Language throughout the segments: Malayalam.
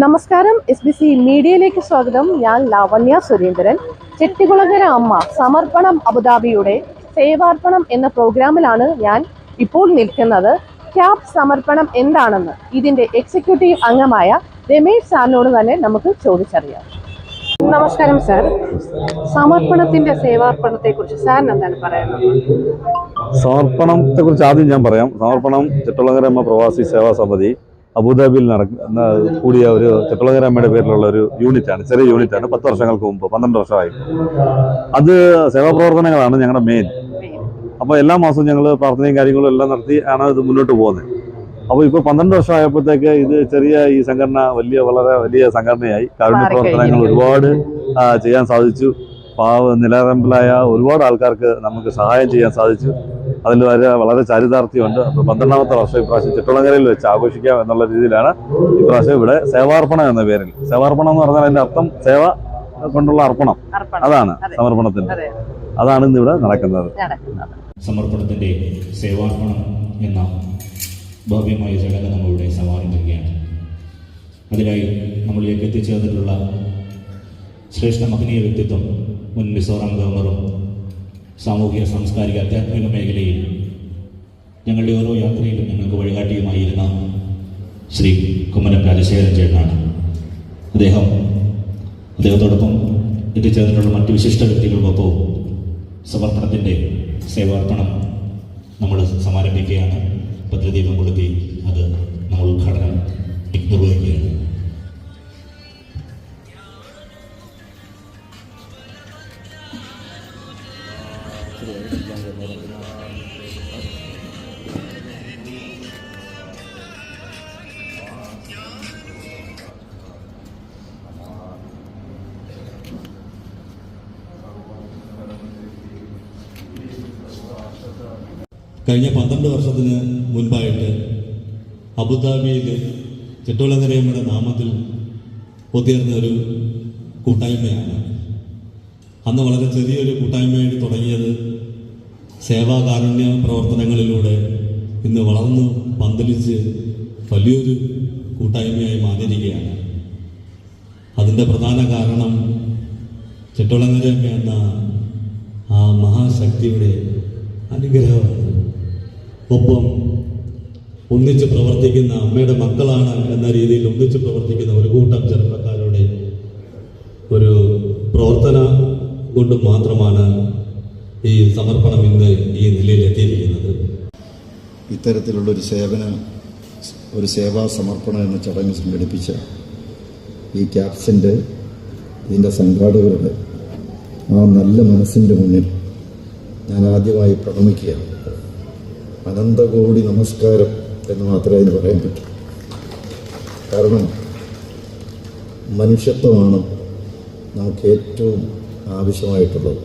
നമസ്കാരം എസ് ബി സി മീഡിയയിലേക്ക് സ്വാഗതം. ഞാൻ ലാവണ്യ സുരേന്ദ്രൻ. ചെട്ടികുളങ്ങര അമ്മ സമർപ്പണം അബുദാബിയുടെ സേവാർപ്പണം എന്ന പ്രോഗ്രാമിലാണ് ഞാൻ ഇപ്പോൾ നിൽക്കുന്നത്. ക്യാബ് സമർപ്പണം എന്താണെന്ന് ഇതിന്റെ എക്സിക്യൂട്ടീവ് അംഗമായ രമേശ് സാറിനോട് തന്നെ നമുക്ക് ചോദിച്ചറിയാം. നമസ്കാരം സാർ. സമർപ്പണത്തിന്റെ സേവാർപ്പണത്തെ കുറിച്ച് സാറിന് എന്താണ് പറയുന്നത് സമർപ്പണത്തെ കുറിച്ച് ആദ്യം ഞാൻ പറയാം. സമർപ്പണം ചെട്ടുളങ്ങര അമ്മ പ്രവാസി സേവാ സമിതി അബുദാബിയിൽ നടക്കുന്ന കൂടിയ ഒരു ചെട്ടുളങ്ങരമ്മയുടെ പേരിലുള്ള ഒരു യൂണിറ്റാണ് ചെറിയ യൂണിറ്റാണ്. പത്ത് വർഷങ്ങൾക്ക് മുമ്പ് പന്ത്രണ്ട് വർഷമായി. അത് സേവാപ്രവർത്തനങ്ങളാണ് ഞങ്ങളുടെ മെയിൻ അപ്പോൾ എല്ലാ മാസവും ഞങ്ങൾ പ്രാർത്ഥനയും കാര്യങ്ങളും എല്ലാം നടത്തി ആണ് ഇത് മുന്നോട്ട് പോകുന്നത്. അപ്പോൾ ഇപ്പോൾ പന്ത്രണ്ട് വർഷമായപ്പോഴത്തേക്ക് ഇത് ചെറിയ ഈ സംഘടന വലിയ വളരെ വലിയ സംഘടനയായി. കാരുണ്യ പ്രവർത്തനങ്ങൾ ഒരുപാട് ചെയ്യാൻ സാധിച്ചു. പാവ നിലനിരമ്പിലായ ഒരുപാട് ആൾക്കാർക്ക് നമുക്ക് സഹായം ചെയ്യാൻ സാധിച്ചു. അതിൽ വളരെ വളരെ ചാരിതാർത്ഥ്യമുണ്ട്. അപ്പോൾ പന്ത്രണ്ടാമത്തെ വർഷം ഇപ്രാവശ്യം ചിട്ടുളങ്ങരയിൽ വെച്ച് ആഘോഷിക്കാം എന്നുള്ള രീതിയിലാണ് ഇപ്രാവശ്യം ഇവിടെ സേവാർപ്പണം എന്ന പേരിൽ. സേവാർപ്പണം എന്ന് പറഞ്ഞാൽ അതിന്റെ അർത്ഥം സേവ കൊണ്ടുള്ള അർപ്പണം. അതാണ് സമർപ്പണത്തിന്റെ സമർപ്പണത്തിന്റെ അതെ. അതാണ് ഇന്ന് ഇവിടെ നടക്കുന്നത്. നടക്കുന്നത്. സമർപ്പണത്തിന്റെ സേവാർപ്പണം എന്ന ഭവ്യമായ ചടങ്ങ് നമ്മളിവിടെ സമാരംഭിക്കുകയാണ്. അതിനായി നമ്മളിലേക്ക് എത്തിച്ചേർന്നിട്ടുള്ള ശ്രേഷ്ഠ മഹനീയ വ്യക്തിത്വം മുൻ മിസോറാം ഗവർണറും സാമൂഹിക സാംസ്കാരിക ആധ്യാത്മിക മേഖലയിൽ ഞങ്ങളുടെ ഓരോ യാത്രയിലും ഞങ്ങൾക്ക് വഴികാട്ടിയുമായിരുന്ന ശ്രീ കുമ്മനം രാജശേഖരൻ ചേട്ടനാണ്. അദ്ദേഹം അദ്ദേഹത്തോടൊപ്പം എത്തിച്ചേർന്നിട്ടുള്ള മറ്റ് വിശിഷ്ട വ്യക്തികൾക്കൊപ്പം സമർപ്പണത്തിന്റെ സേവാർപ്പണം നമ്മൾ സമാരംഭിക്കുകയാണ്. ഭദ്രദീപം കൊളുത്തി അത് നമ്മൾ ഉദ്ഘാടനം നിർവഹിക്കുകയാണ്. കഴിഞ്ഞ പന്ത്രണ്ട് വർഷത്തിന് മുൻപായിട്ട് അബുദാബിയിൽ ചെട്ടുളങ്ങരയമ്മയുടെ നാമത്തിൽ ഒത്തുചേർന്ന ഒരു കൂട്ടായ്മയാണ്. അന്ന് വളരെ ചെറിയൊരു കൂട്ടായ്മയായിട്ട് തുടങ്ങിയത് സേവാകാരുണ്യ പ്രവർത്തനങ്ങളിലൂടെ ഇന്ന് വളർന്നു പന്തലിച്ച് വലിയൊരു കൂട്ടായ്മയായി മാറിയിരിക്കുകയാണ്. അതിന്റെ പ്രധാന കാരണം ചെട്ടുളങ്ങരയമ്മ എന്ന ആ മഹാശക്തിയുടെ അനുഗ്രഹമാണ്. ഒപ്പം ഒന്നിച്ച് പ്രവർത്തിക്കുന്ന അമ്മയുടെ മക്കളാണ് എന്ന രീതിയിൽ ഒന്നിച്ച് പ്രവർത്തിക്കുന്ന ഒരു കൂട്ടം ചെറുപ്പക്കാരുടെ ഒരു പ്രവർത്തന കൊണ്ട് മാത്രമാണ് ഈ സമർപ്പണം ഇന്ന് ഈ നിലയിൽ എത്തിയിരിക്കുന്നത്. ഇത്തരത്തിലുള്ള ഒരു സേവന ഒരു സേവാ സമർപ്പണം എന്ന ചടങ്ങ് സംഘടിപ്പിച്ച ഈ ക്യാപ്സിന്റെ ഇതിന്റെ സംഘാടകരുടെ ആ നല്ല മനസ്സിന്റെ മുന്നിൽ ഞാൻ ആദ്യമായി പ്രണമിക്കുകയാണ്. അനന്തകോടി നമസ്കാരം എന്ന് മാത്രമേ അതിന് പറയാൻ പറ്റൂ. കാരണം മനുഷ്യത്വമാണ് നമുക്ക് ഏറ്റവും ആവശ്യമായിട്ടുള്ളത്.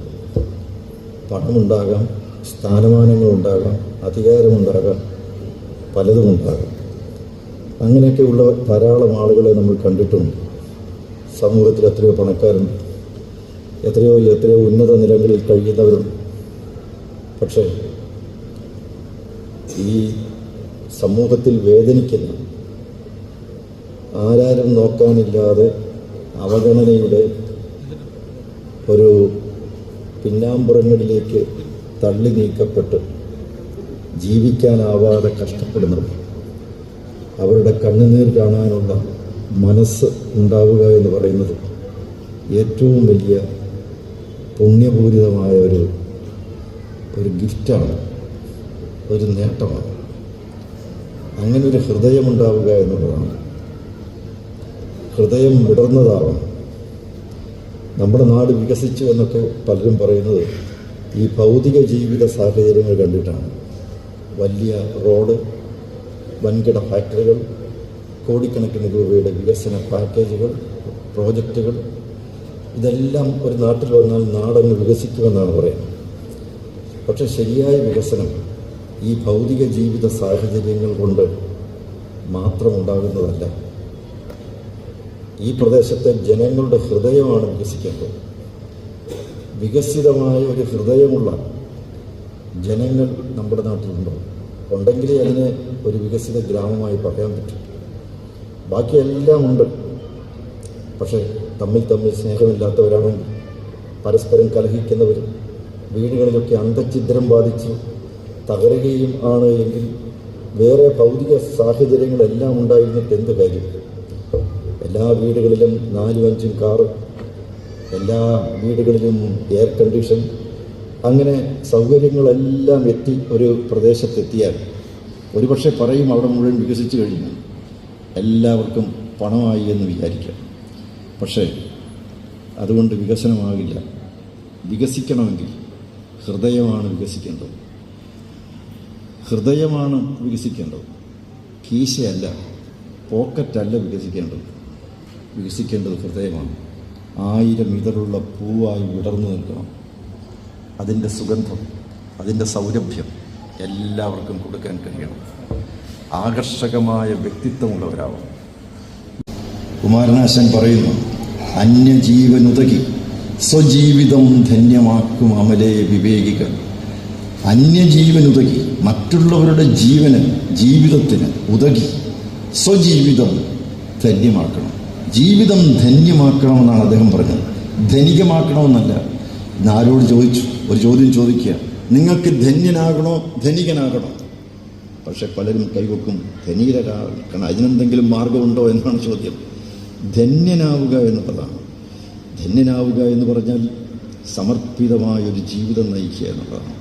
പണമുണ്ടാകാം സ്ഥാനമാനങ്ങളുണ്ടാകാം അധികാരമുണ്ടാകാം പലതും ഉണ്ടാകാം അങ്ങനെയൊക്കെയുള്ള ധാരാളം ആളുകളെ നമ്മൾ കണ്ടിട്ടുണ്ട്. സമൂഹത്തിൽ എത്രയോ പണക്കാരുണ്ട് എത്രയോ എത്രയോ ഉന്നത നിലകളിൽ കഴിയുന്നവരുണ്ട് പക്ഷേ ഈ സമൂഹത്തിൽ വേദനിക്കുന്ന ആരാരും നോക്കാനില്ലാതെ അവഗണനയുടെ ഒരു പിന്നാമ്പുറങ്ങളിലേക്ക് തള്ളി നീക്കപ്പെട്ട് ജീവിക്കാനാവാതെ കഷ്ടപ്പെടുന്നവർ അവരുടെ കണ്ണുനീർ കാണാനുള്ള മനസ്സ് ഉണ്ടാവുക എന്ന് പറയുന്നത് ഏറ്റവും വലിയ പുണ്യപൂരിതമായ ഒരു ഒരു ഗിഫ്റ്റാണ്. ഒരു നേട്ടമാണ്. അങ്ങനെ ഒരു ഹൃദയമുണ്ടാവുക എന്നുള്ളതാണ്. ഹൃദയം വിടർന്നതാവണം നമ്മുടെ നാട് വികസിച്ചു എന്നൊക്കെ പലരും പറയുന്നത് ഈ ഭൗതിക ജീവിത സാഹചര്യങ്ങൾ കണ്ടിട്ടാണ്. വലിയ റോഡ് വൻകിട ഫാക്ടറികൾ കോടിക്കണക്കിന് രൂപയുടെ വികസന പാക്കേജുകൾ പ്രോജക്റ്റുകൾ ഇതെല്ലാം ഒരു നാട്ടിൽ വന്നാൽ നാടങ്ങ് വികസിക്കുമെന്നാണ് പറയുന്നത്. പക്ഷേ ശരിയായ വികസനം ഈ ഭൗതിക ജീവിത സാഹചര്യങ്ങൾ കൊണ്ട് മാത്രം ഉണ്ടാകുന്നതല്ല ഈ പ്രദേശത്തെ ജനങ്ങളുടെ ഹൃദയമാണ് വികസിക്കേണ്ടത് വികസിതമായ ഒരു ഹൃദയമുള്ള ജനങ്ങൾ നമ്മുടെ നാട്ടിലുണ്ടോ? ഉണ്ടെങ്കിലേ അതിനെ ഒരു വികസിത ഗ്രാമമായി പറയാൻ പറ്റും. ബാക്കിയെല്ലാം ഉണ്ട്. പക്ഷേ തമ്മിൽ തമ്മിൽ സ്നേഹമില്ലാത്തവരാണെങ്കിൽ പരസ്പരം കലഹിക്കുന്നവർ വീടുകളിലൊക്കെ അന്തഛിദ്രം ബാധിച്ച് തകരുകയും ആണ് എങ്കിൽ വേറെ ഭൗതിക സാഹചര്യങ്ങളെല്ലാം ഉണ്ടായിരുന്നിട്ട് എന്ത് കാര്യം? എല്ലാ വീടുകളിലും നാലും അഞ്ചും കാർ എല്ലാ വീടുകളിലും എയർ കണ്ടീഷൻ അങ്ങനെ സൗകര്യങ്ങളെല്ലാം എത്തി ഒരു പ്രദേശത്തെത്തിയാൽ ഒരുപക്ഷെ പറയും അവിടെ മുഴുവൻ വികസിച്ചു കഴിഞ്ഞു. എല്ലാവർക്കും പണമായി എന്ന് വിചാരിക്കാം. പക്ഷേ അതുകൊണ്ട് വികസനമാകില്ല. വികസിക്കണമെങ്കിൽ ഹൃദയമാണ് വികസിക്കേണ്ടത്. ഹൃദയമാണ് വികസിക്കേണ്ടത്. കീശയല്ല പോക്കറ്റല്ല വികസിക്കേണ്ടത്. വികസിക്കേണ്ടത് ഹൃദയമാണ്. ആയിരം ഇതളുള്ള പൂവായി വിടർന്നു നിൽക്കണം. അതിന്റെ സുഗന്ധം അതിന്റെ സൗരഭ്യം എല്ലാവർക്കും കൊടുക്കാൻ കഴിയണം. ആകർഷകമായ വ്യക്തിത്വമുള്ളവരാവണം. കുമാരനാശൻ പറയുന്നു അന്യജീവനുതകി സ്വജീവിതം ധന്യമാക്കും അമലേ വിവേകികൾ. അന്യജീവനുതകി മറ്റുള്ളവരുടെ ജീവന് ജീവിതത്തിന് ഉതകി. സ്വജീവിതം ധന്യമാക്കണം. ജീവിതം ധന്യമാക്കണമെന്നാണ് അദ്ദേഹം പറഞ്ഞത്. ധനികമാക്കണമെന്നല്ല. ഇന്ന് ചോദിച്ചു? ഒരു ചോദ്യം ചോദിക്കുക. നിങ്ങൾക്ക് ധന്യനാകണോ? ധനികനാകണോ? പക്ഷെ പലരും കൈവക്കും ധനികരാകണം. അതിനെന്തെങ്കിലും മാർഗമുണ്ടോ എന്നാണ് ചോദ്യം. ധന്യനാവുക എന്നുള്ളതാണ്. ധന്യനാവുക എന്ന് പറഞ്ഞാൽ സമർപ്പിതമായ ഒരു ജീവിതം നയിക്കുക എന്നുള്ളതാണ്.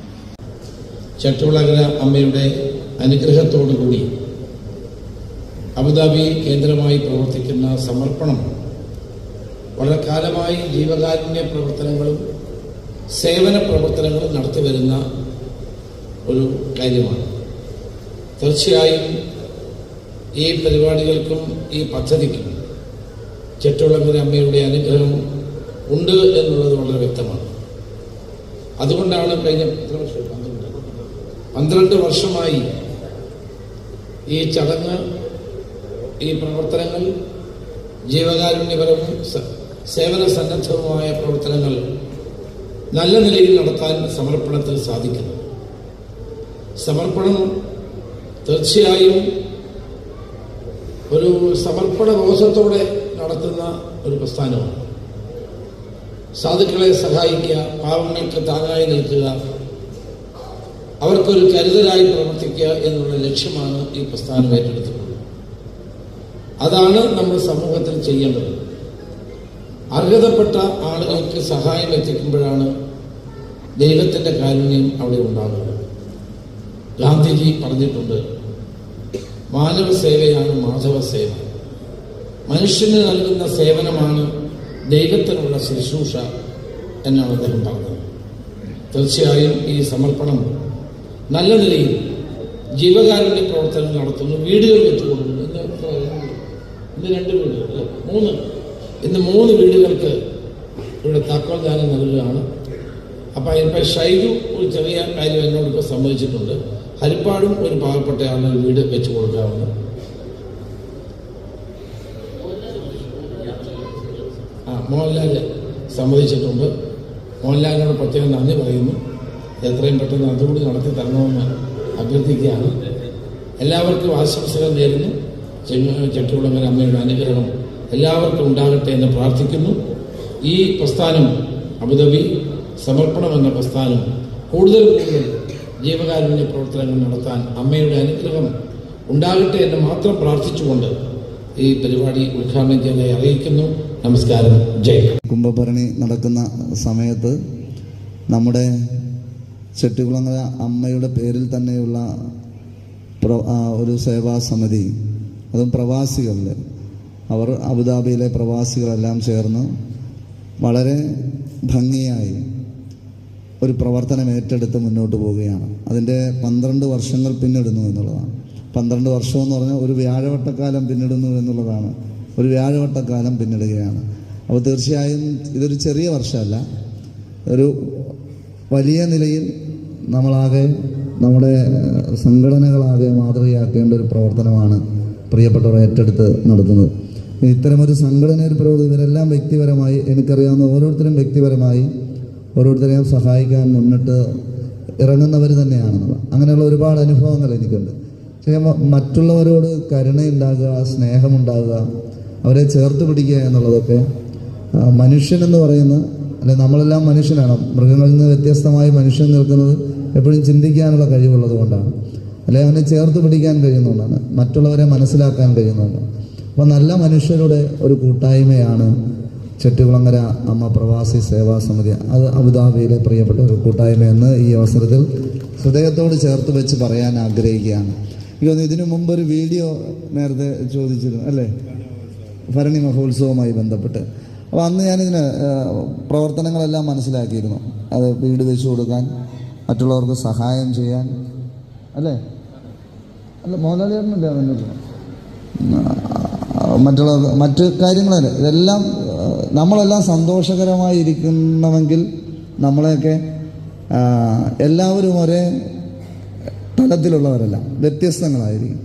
ചട്ടുളകര അമ്മയുടെ അനുഗ്രഹത്തോടുകൂടി അബുദാബി കേന്ദ്രമായി പ്രവർത്തിക്കുന്ന സമർപ്പണം വളരെ കാലമായി ജീവകാരുണ്യ പ്രവർത്തനങ്ങളും സേവന പ്രവർത്തനങ്ങളും നടത്തിവരുന്ന ഒരു കാര്യമാണ് തീർച്ചയായും ഈ പരിപാടികൾക്കും ഈ പദ്ധതിക്കും ചെട്ടുളങ്ങര അമ്മയുടെ അനുഗ്രഹം ഉണ്ട് എന്നുള്ളത് വളരെ വ്യക്തമാണ് അതുകൊണ്ടാണ് കഴിഞ്ഞ എത്ര വർഷം? പന്ത്രണ്ട്. വർഷമായി ഈ ചടങ്ങ് ഈ പ്രവർത്തനങ്ങൾ ജീവകാരുണ്യപരവും സേവന സന്നദ്ധവുമായ പ്രവർത്തനങ്ങൾ നല്ല നിലയിൽ നടത്താൻ സമർപ്പണത്തിൽ സാധിക്കുന്നു സമർപ്പണം തീർച്ചയായും ഒരു സമർപ്പണ ബോധത്തോടെ നടത്തുന്ന ഒരു പ്രസ്ഥാനമാണ് സാധുക്കളെ സഹായിക്കുക പാവങ്ങൾക്ക് താങ്ങായി നിൽക്കുക അവർക്കൊരു കരുതലായി പ്രവർത്തിക്കുക എന്നുള്ള ലക്ഷ്യമാണ് ഈ പ്രസ്ഥാനം ഏറ്റെടുത്തിട്ടുള്ളത്. അതാണ് നമ്മൾ സമൂഹത്തിൽ ചെയ്യേണ്ടത്. അർഹതപ്പെട്ട ആളുകൾക്ക് സഹായം എത്തിക്കുമ്പോഴാണ് ദൈവത്തിന്റെ കാരുണ്യം അവിടെ ഉണ്ടാകുന്നത്. ഗാന്ധിജി പറഞ്ഞിട്ടുണ്ട് മാനവ സേവയാണ് മാധവ സേവ. മനുഷ്യന് നൽകുന്ന സേവനമാണ് ദൈവത്തിനുള്ള ശുശ്രൂഷ എന്നാണ് അദ്ദേഹം പറഞ്ഞത്. തീർച്ചയായും ഈ സമർപ്പണം നല്ല നിലയിൽ ജീവകാരുണ്യ പ്രവർത്തനം നടത്തുന്നു വീടുകൾ വെച്ച് കൊടുക്കുന്നു ഇന്ന് രണ്ട് വീടുകൾ മൂന്ന്. ഇന്ന് മൂന്ന് വീടുകൾക്ക് ഇവിടെ താക്കോൽ ദാനം നൽകുകയാണ്. അപ്പം അതിനിപ്പോൾ ഷൈജു ഒരു ചെറിയ കാര്യം എന്നോട് ഇപ്പോൾ സമ്മതിച്ചിട്ടുണ്ട് ഹരിപ്പാടും ഒരു പാവപ്പെട്ടയാണ് വീട് വെച്ച് കൊടുക്കാവുന്നത് ആ മോഹൻലാൽ സമ്മതിച്ചിട്ടുണ്ട് മോഹൻലാലിനോട് പ്രത്യേകം നന്ദി പറയുന്നു. എത്രയും പെട്ടെന്ന് അതുകൂടി നടത്തി തരണമെന്ന് അഭ്യർത്ഥിക്കുകയാണ്. എല്ലാവർക്കും ആശംസകൾ നേരുന്നു. ചെട്ടുകുളങ്ങര അമ്മയുടെ അനുഗ്രഹം എല്ലാവർക്കും ഉണ്ടാകട്ടെ എന്ന് പ്രാർത്ഥിക്കുന്നു. ഈ പ്രസ്ഥാനം അബുദാബി സമർപ്പണം എന്ന പ്രസ്ഥാനം കൂടുതൽ കൂടുതൽ ജീവകാരുണ്യ പ്രവർത്തനങ്ങൾ നടത്താൻ അമ്മയുടെ അനുഗ്രഹം ഉണ്ടാകട്ടെ എന്ന് മാത്രം പ്രാർത്ഥിച്ചുകൊണ്ട് ഈ പരിപാടി ഉദ്ഘാടനം ചെയ്യാനായി അറിയിക്കുന്നു. നമസ്കാരം. ജയ് കുംഭഭരണി നടക്കുന്ന സമയത്ത് നമ്മുടെ ചെട്ടികുളങ്ങര അമ്മയുടെ പേരിൽ തന്നെയുള്ള ഒരു സേവാ സമിതി. അതും പ്രവാസികളിൽ അവർ അബുദാബിയിലെ പ്രവാസികളെല്ലാം ചേർന്ന് വളരെ ഭംഗിയായി ഒരു പ്രവർത്തനം ഏറ്റെടുത്ത് മുന്നോട്ട് പോവുകയാണ്. അതിന്റെ പന്ത്രണ്ട് വർഷങ്ങൾ പിന്നിടുന്നു എന്നുള്ളതാണ്. പന്ത്രണ്ട് എന്ന് പറഞ്ഞാൽ ഒരു വ്യാഴവട്ടക്കാലം പിന്നിടുന്നു എന്നുള്ളതാണ്. ഒരു വ്യാഴവട്ടക്കാലം പിന്നിടുകയാണ്. അപ്പോൾ തീർച്ചയായും ഇതൊരു ചെറിയ വർഷമല്ല. ഒരു വലിയ നിലയിൽ നമ്മളാകെ നമ്മുടെ സംഘടനകളാകെ മാതൃകയാക്കേണ്ട ഒരു പ്രവർത്തനമാണ് പ്രിയപ്പെട്ടവർ ഏറ്റെടുത്ത് നടത്തുന്നത്. ഇത്തരമൊരു സംഘടന ഒരു പ്രവർത്തനം ഇവരെല്ലാം വ്യക്തിപരമായി എനിക്കറിയാവുന്ന ഓരോരുത്തരും വ്യക്തിപരമായി ഓരോരുത്തരെയും സഹായിക്കാൻ മുന്നിട്ട് ഇറങ്ങുന്നവർ തന്നെയാണെന്നുള്ളത്. അങ്ങനെയുള്ള ഒരുപാട് അനുഭവങ്ങൾ എനിക്കുണ്ട്. മറ്റുള്ളവരോട് കരുണയുണ്ടാകുക സ്നേഹമുണ്ടാകുക അവരെ ചേർത്ത് പിടിക്കുക എന്നുള്ളതൊക്കെ മനുഷ്യനെന്ന് പറയുന്ന അല്ലെ നമ്മളെല്ലാം മനുഷ്യനാണ്. മൃഗങ്ങളിൽ നിന്ന് വ്യത്യസ്തമായി മനുഷ്യൻ നിൽക്കുന്നത് എപ്പോഴും ചിന്തിക്കാനുള്ള കഴിവുള്ളത് കൊണ്ടാണ്. അല്ലെ അവനെ ചേർത്ത് പിടിക്കാൻ കഴിയുന്നതുകൊണ്ടാണ്. മറ്റുള്ളവരെ മനസ്സിലാക്കാൻ കഴിയുന്നുണ്ട് അപ്പം നല്ല മനുഷ്യരുടെ ഒരു കൂട്ടായ്മയാണ് ചെട്ടികുളങ്ങര അമ്മ പ്രവാസി സേവാ സമിതി. അത് അബുദാബിയിലെ പ്രിയപ്പെട്ട ഒരു കൂട്ടായ്മ എന്ന് ഈ അവസരത്തിൽ ഹൃദയത്തോട് ചേർത്ത് വെച്ച് പറയാൻ ആഗ്രഹിക്കുകയാണ്. ഇതൊന്ന് ഇതിനു മുമ്പ് ഒരു വീഡിയോ നേരത്തെ ചോദിച്ചിരുന്നു. അല്ലേ? ഭരണി മഹോത്സവവുമായി ബന്ധപ്പെട്ട്. അപ്പോൾ അന്ന് ഞാനിതിന് പ്രവർത്തനങ്ങളെല്ലാം മനസ്സിലാക്കിയിരുന്നു. അത് വീട് വെച്ച് കൊടുക്കാൻ മറ്റുള്ളവർക്ക് സഹായം ചെയ്യാൻ. അല്ലേ? അല്ല മോഹൻലാലിയേട്ടനല്ലേ അവന്റെ മറ്റുള്ള മറ്റ് കാര്യങ്ങളല്ല? ഇതെല്ലാം നമ്മളെല്ലാം സന്തോഷകരമായി ഇരിക്കണമെങ്കിൽ നമ്മളെയൊക്കെ എല്ലാവരും ഒരേ തലത്തിലുള്ളവരല്ല വ്യത്യസ്തങ്ങളായിരിക്കും.